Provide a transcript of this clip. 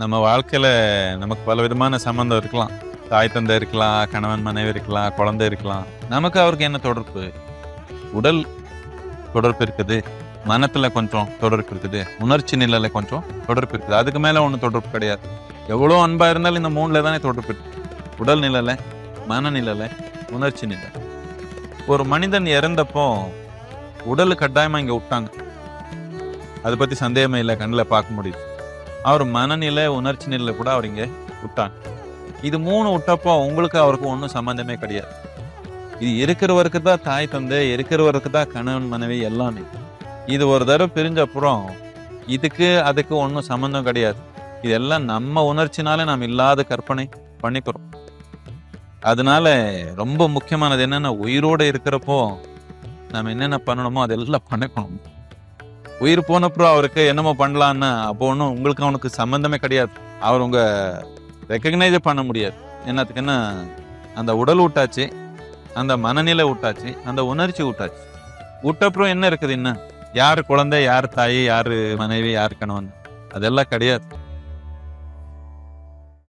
நம்ம வாழ்க்கையில நமக்கு பல விதமான சம்மந்தம் இருக்கலாம். தாய் தந்தை இருக்கலாம் கணவன் மனைவி இருக்கலாம் குழந்தை இருக்கலாம். நமக்கு அவருக்கு என்ன தொடர்பு? உடல் தொடர்பு இருக்குது. மனத்தில் கொஞ்சம் தொடர்பு இருக்குது. உணர்ச்சி நிலையில் கொஞ்சம் தொடர்பு இருக்குது. அதுக்கு மேலே ஒன்றும் தொடர்பு கிடையாது. எவ்வளோ அன்பாக இருந்தாலும் இந்த மூணில் தானே தொடர்பு இருக்குது உடல் நிலையில் மனநிலையில் உணர்ச்சி நிலை ஒரு மனிதன் இறந்தப்போ உடல் கட்டாயமாக இங்கே விட்டாங்க. அதை பத்தி சந்தேகமே இல்லை. கண்ணில் பார்க்க முடியுது. அவர் மனநிலை உணர்ச்சி நிலை கூட அவர் இங்க விட்டாங்க இது மூணு விட்டப்போ உங்களுக்கு அவருக்கு ஒன்றும் சம்மந்தமே கிடையாது. இது இருக்கிறவருக்கு தான் தாய் தந்தை இருக்கிறவருக்கு தான் கணவன் மனைவி எல்லாமே. இது ஒரு தடவை பிரிஞ்ச அப்புறம் இதுக்கு அதுக்கு ஒன்றும் சம்மந்தம் கிடையாது. இதெல்லாம் நம்ம உணர்ச்சினாலே நாம் இல்லாத கற்பனை பண்ணிக்கிறோம். அதனால ரொம்ப முக்கியமானது என்னன்னா உயிரோட இருக்கிறப்போ நம்ம என்னென்ன பண்ணணுமோ அதெல்லாம் பண்ணிக்கணும். உயிர் போனப்புறம் அவருக்கு என்னமோ பண்ணலான்னு அப்போ ஒன்றும் உங்களுக்கு அவனுக்கு சம்மந்தமே கிடையாது. அவர் உங்க ரெக்கக்னைஸே பண்ண முடியாது. என்னத்துக்குன்னா அந்த உடல் விட்டாச்சு அந்த மனநிலை விட்டாச்சு அந்த உணர்ச்சி விட்டாச்சு விட்டப்புறம் என்ன இருக்குது என்ன யார் குழந்தை யார் தாய் யார் மனைவி யார் கணவன்? அதெல்லாம் கிடையாது.